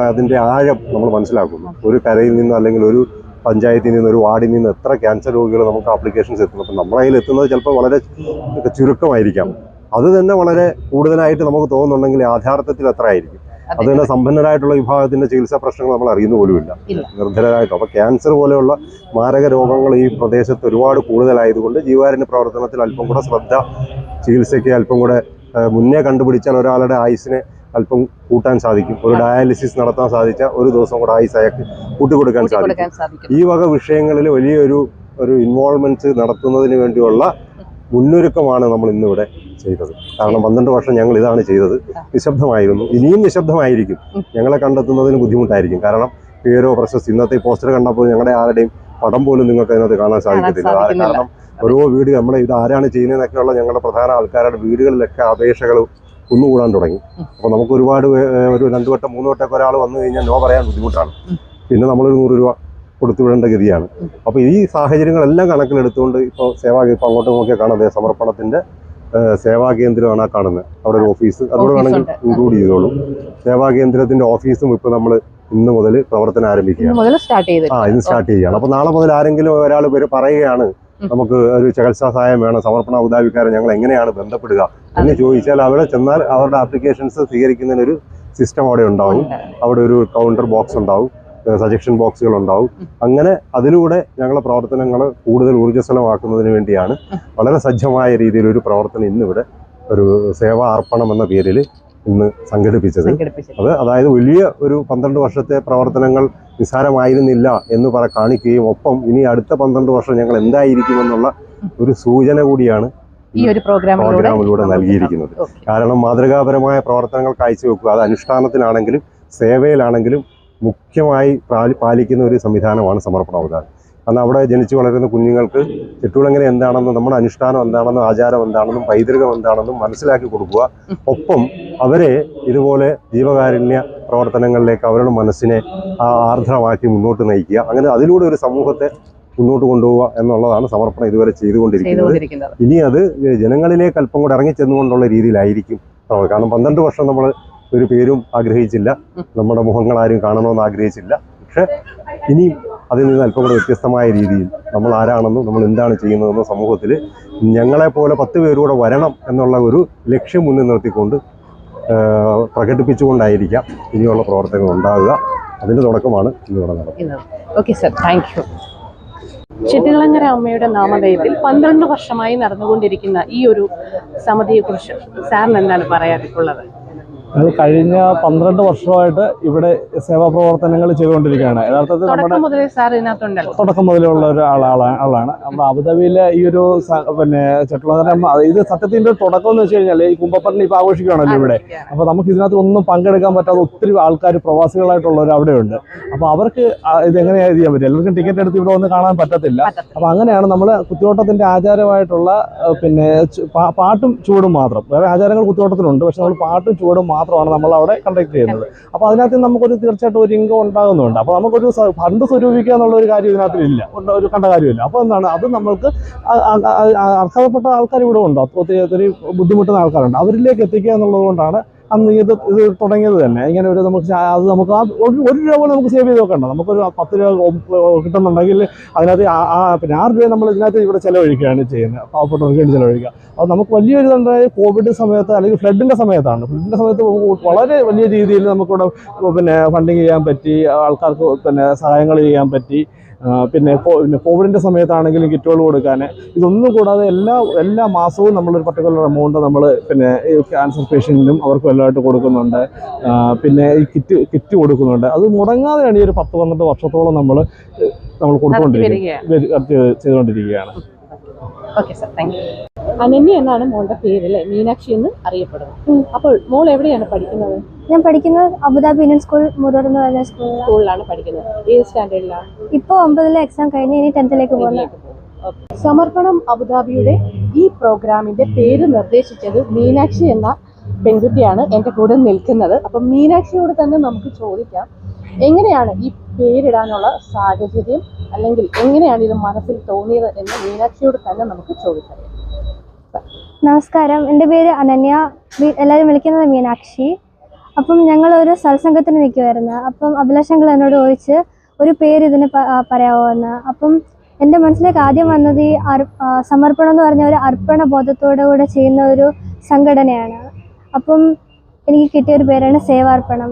അതിന്റെ ആഴം നമ്മൾ മനസ്സിലാക്കുന്നു. ഒരു കരയിൽ നിന്ന് അല്ലെങ്കിൽ ഒരു പഞ്ചായത്തിൽ നിന്ന് ഒരു വാർഡിൽ നിന്ന് എത്ര ക്യാൻസർ രോഗികൾ നമുക്ക് ആപ്ലിക്കേഷൻസ് എത്തുന്നു. അപ്പം നമ്മുടെ കയ്യിൽ എത്തുന്നത് ചിലപ്പോൾ വളരെ ചുരുക്കമായിരിക്കാം. അത് തന്നെ വളരെ കൂടുതലായിട്ട് നമുക്ക് തോന്നുന്നുണ്ടെങ്കിൽ യാഥാർത്ഥ്യത്തിൽ എത്ര ആയിരിക്കും. അത്. തന്നെ സമ്പന്നരായിട്ടുള്ള വിഭാഗത്തിന്റെ ചികിത്സാ പ്രശ്നങ്ങൾ നമ്മൾ അറിയുന്ന പോലുമില്ല ഇല്ല. നിർദ്ധരായിട്ട് അപ്പൊ ക്യാൻസർ പോലെയുള്ള മാരക രോഗങ്ങൾ ഈ പ്രദേശത്ത് ഒരുപാട് കൂടുതലായതുകൊണ്ട് ജീവകാരുണ്യ പ്രവർത്തനത്തിൽ അല്പം കൂടെ ശ്രദ്ധ ചികിത്സയ്ക്ക് അല്പം കൂടെ മുന്നേ കണ്ടുപിടിച്ചാൽ ഒരാളുടെ ആയുസിനെ അല്പം കൂട്ടാൻ സാധിക്കും. ഒരു ഡയാലിസിസ് നടത്താൻ സാധിച്ച ഒരു ദിവസം കൂടെ ആയുസ് അയാൾക്ക് കൂട്ടിക്കൊടുക്കാൻ സാധിക്കും. കൊടുക്കാൻ സാധിക്കും. ഈ വക വിഷയങ്ങളിൽ വലിയൊരു ഒരു ഇൻവോൾവ്മെന്റ് നടത്തുന്നതിന് വേണ്ടിയുള്ള മുന്നൊരുക്കമാണ് നമ്മൾ ഇന്നിവിടെ ചെയ്തത്. കാരണം പന്ത്രണ്ട് വർഷം ഞങ്ങൾ ഇതാണ് ചെയ്തത്. നിശബ്ദമായിരുന്നു. ഇനിയും നിശബ്ദമായിരിക്കും. ഞങ്ങളെ കണ്ടെത്തുന്നതിന് ബുദ്ധിമുട്ടായിരിക്കും. കാരണം പേരോ പ്രശസ്തി ഇന്നത്തെ പോസ്റ്റർ കണ്ടപ്പോൾ ഞങ്ങളുടെ ആരുടെയും പടം പോലും നിങ്ങൾക്ക് അതിനകത്ത് കാണാൻ സാധിക്കത്തില്ല. കാരണം ഓരോ വീട് നമ്മളെ ഇത് ആരാണ് ചെയ്യുന്നതെന്നൊക്കെയുള്ള ഞങ്ങളുടെ പ്രധാന ആൾക്കാരുടെ വീടുകളിലൊക്കെ അപേക്ഷകൾ കുന്നുകൂടാൻ തുടങ്ങി. അപ്പോൾ നമുക്ക് ഒരുപാട് ഒരു രണ്ടു വട്ടം മൂന്ന് വട്ടമൊക്കെ ഒരാൾ വന്നു കഴിഞ്ഞാൽ നോ പറയാൻ ബുദ്ധിമുട്ടാണ്. പിന്നെ നമ്മളൊരു നൂറ് രൂപ കൊടുത്തു വിടേണ്ട ഗതിയാണ്. അപ്പോൾ ഈ സാഹചര്യങ്ങളെല്ലാം കണക്കിലെടുത്തുകൊണ്ട് ഇപ്പോൾ സേവാ ഇപ്പോൾ അങ്ങോട്ട് നോക്കിയാൽ കാണാതെ സമർപ്പണത്തിന്റെ ഏഹ് സേവാ കേന്ദ്രമാണ് ആ കാണുന്നത് അവിടെ ഒരു ഓഫീസ്. അതോട് വേണമെങ്കിൽ. ഇൻക്ലൂഡ് ചെയ്തോളൂ. സേവാ കേന്ദ്രത്തിന്റെ ഓഫീസും ഇപ്പോൾ നമ്മൾ ഇന്ന് മുതൽ പ്രവർത്തനം ആരംഭിക്കുകയാണ്. ആ ഇന്ന് സ്റ്റാർട്ട് ചെയ്യുകയാണ്. അപ്പോൾ നാളെ മുതൽ ആരെങ്കിലും ഒരാൾ പേര് പറയുകയാണ് നമുക്ക് ഒരു ചികിത്സാ സഹായം വേണം സമർപ്പണ ഉദാവിക്കാരെ ഞങ്ങൾ എങ്ങനെയാണ് ബന്ധപ്പെടുക? എന്ന് ചോദിച്ചാൽ അവിടെ ചെന്നാൽ അവരുടെ ആപ്ലിക്കേഷൻസ് സ്വീകരിക്കുന്നതിനൊരു സിസ്റ്റം അവിടെ ഉണ്ടാവും. അവിടെ ഒരു കൗണ്ടർ ബോക്സ് ഉണ്ടാവും. സജഷൻ ബോക്സുകൾ ഉണ്ടാവും അങ്ങനെ അതിലൂടെ ഞങ്ങളുടെ പ്രവർത്തനങ്ങൾ കൂടുതൽ ഊർജസ്വലമാക്കുന്നതിന് വേണ്ടിയാണ് വളരെ സജ്ജമായ രീതിയിൽ ഒരു പ്രവർത്തനം ഇന്നിവിടെ ഒരു സേവാ അർപ്പണം എന്ന പേരിൽ ഇന്ന് സംഘടിപ്പിച്ചത്. അത് അതായത് വലിയ ഒരു പന്ത്രണ്ട് വർഷത്തെ പ്രവർത്തനങ്ങൾ നിസ്സാരമായിരുന്നില്ല എന്ന് പറ കാണിക്കുകയും ഒപ്പം ഇനി അടുത്ത പന്ത്രണ്ട് വർഷം ഞങ്ങൾ എന്തായിരിക്കുമെന്നുള്ള ഒരു സൂചന കൂടിയാണ് ഈ ഒരു പ്രോഗ്രാമിലൂടെ പ്രോഗ്രാമിലൂടെ നൽകിയിരിക്കുന്നത്. കാരണം മാതൃകാപരമായ പ്രവർത്തനങ്ങൾ കാഴ്ചവെക്കുക അത് അനുഷ്ഠാനത്തിലാണെങ്കിലും സേവയിലാണെങ്കിലും മുഖ്യമായി പാലി- പാലിക്കുന്ന ഒരു സംവിധാനമാണ് സമർപ്പണ അവതാരം. കാരണം അവിടെ ജനിച്ചു വളരുന്ന കുഞ്ഞുങ്ങൾക്ക് ചുറ്റുവിളങ്ങനെ എന്താണെന്നും നമ്മുടെ അനുഷ്ഠാനം എന്താണെന്നും ആചാരം എന്താണെന്നും പൈതൃകം എന്താണെന്നും മനസ്സിലാക്കി കൊടുക്കുക. ഒപ്പം അവരെ ഇതുപോലെ ജീവകാരുണ്യ പ്രവർത്തനങ്ങളിലേക്ക് അവരുടെ മനസ്സിനെ ആ ആർദ്രമാക്കി മുന്നോട്ട് നയിക്കുക. അങ്ങനെ അതിലൂടെ ഒരു സമൂഹത്തെ മുന്നോട്ട് കൊണ്ടുപോവുക എന്നുള്ളതാണ് സമർപ്പണം ഇതുവരെ ചെയ്തുകൊണ്ടിരിക്കുന്നത്. ചെയ്തുകൊണ്ടിരിക്കുന്നത്. ഇനി അത് ജനങ്ങളിലേക്ക് അല്പം കൂടെ ഇറങ്ങിച്ചെന്നുകൊണ്ടുള്ള രീതിയിലായിരിക്കും. നമ്മൾ കാരണം പന്ത്രണ്ട് വർഷം നമ്മൾ ഒരു പേരും ആഗ്രഹിച്ചില്ല. നമ്മുടെ മുഖങ്ങൾ ആരും കാണണമെന്ന് ആഗ്രഹിച്ചില്ല. പക്ഷെ ഇനിയും അതിൽ നിന്ന് അല്പം കൂടെ വ്യത്യസ്തമായ രീതിയിൽ നമ്മൾ ആരാണെന്നും നമ്മൾ എന്താണ് ചെയ്യുന്നതെന്നും സമൂഹത്തിൽ ഞങ്ങളെ പോലെ പത്ത് പേരൂടെ വരണം എന്നുള്ള ഒരു ലക്ഷ്യം മുന്നിൽ നിർത്തിക്കൊണ്ട് പ്രകടിപ്പിച്ചുകൊണ്ടായിരിക്കാം ഇനിയുള്ള പ്രവർത്തനങ്ങൾ ഉണ്ടാകുക. അതിന്റെ തുടക്കമാണ് ഇന്നിവിടെ അമ്മയുടെ നാമധേയത്തിൽ പന്ത്രണ്ട് വർഷമായി നടന്നുകൊണ്ടിരിക്കുന്ന ഈ ഒരു സമിതിയെക്കുറിച്ച് സാറിന് എന്താണ് പറയാനുള്ളത്? ഞങ്ങൾ കഴിഞ്ഞ പന്ത്രണ്ട് വർഷമായിട്ട് ഇവിടെ സേവാ പ്രവർത്തനങ്ങൾ ചെയ്തുകൊണ്ടിരിക്കുകയാണ്. യഥാർത്ഥത്തിൽ നമ്മുടെ തുടക്കം മുതലുള്ള ഒരു ആളാണ് ആളാണ്. നമ്മുടെ അബുദാബിയിലെ ഈ ഒരു പിന്നെ ചെട്ടുളകരം ഇത് സത്യത്തിന്റെ തുടക്കം എന്ന് വെച്ച് കഴിഞ്ഞാൽ ഈ കുമ്പപ്പണ്ണി ഇപ്പൊ ആഘോഷിക്കുകയാണല്ലോ ഇവിടെ. അപ്പൊ നമുക്ക് ഇതിനകത്ത് ഒന്നും പങ്കെടുക്കാൻ പറ്റാത്ത ഒത്തിരി ആൾക്കാർ പ്രവാസികളായിട്ടുള്ളവർ അവിടെയുണ്ട്. അപ്പൊ അവർക്ക് ഇത് എങ്ങനെയാ ചെയ്യാൻ പറ്റും എല്ലാവർക്കും ടിക്കറ്റ് എടുത്ത് ഇവിടെ വന്ന് കാണാൻ പറ്റത്തില്ല. അപ്പൊ അങ്ങനെയാണ് നമ്മൾ കുത്തിയോട്ടത്തിന്റെ ആചാരമായിട്ടുള്ള പിന്നെ പാട്ടും ചൂടും മാത്രം. വേറെ ആചാരങ്ങൾ കുത്തിയോട്ടത്തിനുണ്ട് പക്ഷെ നമ്മൾ പാട്ടും ചൂടും മാത്രമാണ് നമ്മൾ അവിടെ കണ്ടക്ട് ചെയ്യുന്നത്. അപ്പോൾ അതിനകത്ത് നമുക്കൊരു തീർച്ചയായിട്ടും ഒരു ഇൻകം ഉണ്ടാകുന്നുണ്ട്. അപ്പോൾ നമുക്കൊരു ഫണ്ട് സ്വരൂപിക്കുക എന്നുള്ള ഒരു കാര്യം ഇതിനകത്ത് ഉണ്ട് ഒരു കണ്ട കാര്യമില്ല. അപ്പോൾ എന്താണ്? അത് നമ്മൾക്ക് അർഹതപ്പെട്ട ആൾക്കാർ ഇവിടെ ഉണ്ട് ഒത്തിരി ഒത്തിരി ബുദ്ധിമുട്ടുന്ന ആൾക്കാരുണ്ട്. അവരിലേക്ക് എത്തിക്കുക എന്നുള്ളത് കൊണ്ടാണ് അന്ന് ഇത് ഇത് തുടങ്ങിയത് തന്നെ. ഇങ്ങനെ ഒരു നമുക്ക് അത് നമുക്ക് ആ ഒരു ഒരു രൂപ പോലും നമുക്ക് സേവ് ചെയ്ത് വെക്കണ്ട. നമുക്കൊരു പത്ത് രൂപ കിട്ടുന്നുണ്ടെങ്കിൽ അതിനകത്ത് ആ- പിന്നെ ആറ് രൂപ നമ്മൾ ഇതിനകത്ത് ഇവിടെ ചിലവഴിക്കുകയാണ് ചെയ്യുന്നത്. പാവപ്പെട്ടവർക്ക് വേണ്ടി ചിലവഴിക്കുക. അപ്പോൾ നമുക്ക് വലിയൊരു ഇതുണ്ടായ കോവിഡ് സമയത്ത് അല്ലെങ്കിൽ ഫ്ലഡിന്റെ സമയത്താണ്. ഫ്ലഡിന്റെ സമയത്ത് വളരെ വലിയ രീതിയിൽ നമുക്കിവിടെ പിന്നെ ഫണ്ടിങ് ചെയ്യാൻ പറ്റി ആൾക്കാർക്ക് പിന്നെ സഹായങ്ങൾ ചെയ്യാൻ പറ്റി. പിന്നെ പിന്നെ കോവിഡിന്റെ സമയത്താണെങ്കിലും കിറ്റുകൾ കൊടുക്കാൻ ഇതൊന്നും കൂടാതെ എല്ലാ എല്ലാ മാസവും നമ്മളൊരു പർട്ടിക്കുലർ എമൗണ്ട് നമ്മൾ പിന്നെ ഈ ക്യാൻസർ പേഷ്യന്റിനും അവർക്കും എല്ലാമായിട്ട് കൊടുക്കുന്നുണ്ട്. പിന്നെ ഈ കിറ്റ് കിറ്റ് കൊടുക്കുന്നുണ്ട്. അത് മുടങ്ങാതെയാണ് ഈ ഒരു പത്ത് പന്ത്രണ്ട് വർഷത്തോളം നമ്മൾ നമ്മൾ നടത്തി- ചെയ്തുകൊണ്ടിരിക്കുകയാണ് okay sir. Thank you. Ananya എന്നാണ് മോളുടെ പേര് അല്ലേ? മീനാക്ഷി എന്ന് അറിയപ്പെടുന്നത്. അപ്പോൾ മോൾ എവിടെയാണ് പഠിക്കുന്നത്? ഞാൻ പഠിക്കുന്നത് അബുദാബി ഇന്ത്യൻ സ്കൂൾ മുരൂർ എന്ന് പറയുന്ന സ്കൂളിലാണ്. സ്കൂളിലാണ് പഠിക്കുന്നത്. ഏത് സ്റ്റാൻഡേർഡിലാണ് ഇപ്പോൾ ഒമ്പതിലെ എക്സാം കഴിഞ്ഞ് ഇനി ടെൻത്തിലേക്ക് പോകുന്നത് സമർപ്പണം അബുദാബിയുടെ ഈ പ്രോഗ്രാമിന്റെ പേര് നിർദ്ദേശിച്ചത് മീനാക്ഷി എന്ന പെൺകുട്ടിയാണ് എന്റെ കൂടെ നിൽക്കുന്നത്. അപ്പം മീനാക്ഷിയോട് തന്നെ നമുക്ക് ചോദിക്കാം എങ്ങനെയാണ് ഈ പേരിടാനുള്ള സാഹചര്യം? അല്ലെങ്കിൽ എങ്ങനെയാണ് ഇത് മനസ്സിൽ തോന്നിയത് എന്ന് മീനാക്ഷിയോട് തന്നെ നമുക്ക് ചോദിക്കാം. നമസ്കാരം. എന്റെ പേര് അനന്യ. എല്ലാവരും വിളിക്കുന്നത് മീനാക്ഷി. അപ്പം ഞങ്ങൾ ഒരു സത്സംഗത്തിന് നിൽക്കുമായിരുന്നു അപ്പം അഭിലാഷങ്ങൾ എന്നോട് ചോദിച്ച് ഒരു പേര് ഇതിന് പറയാമോ എന്ന് അപ്പം എന്റെ മനസ്സിലേക്ക് ആദ്യം വന്നത് ഈ സമർപ്പണം എന്ന് പറഞ്ഞ ഒരു അർപ്പണ ബോധത്തോടെ കൂടെ ചെയ്യുന്ന ഒരു സംഘടനയാണ്. അപ്പം എനിക്ക് കിട്ടിയ ഒരു പേരാണ് സേവാർപ്പണം.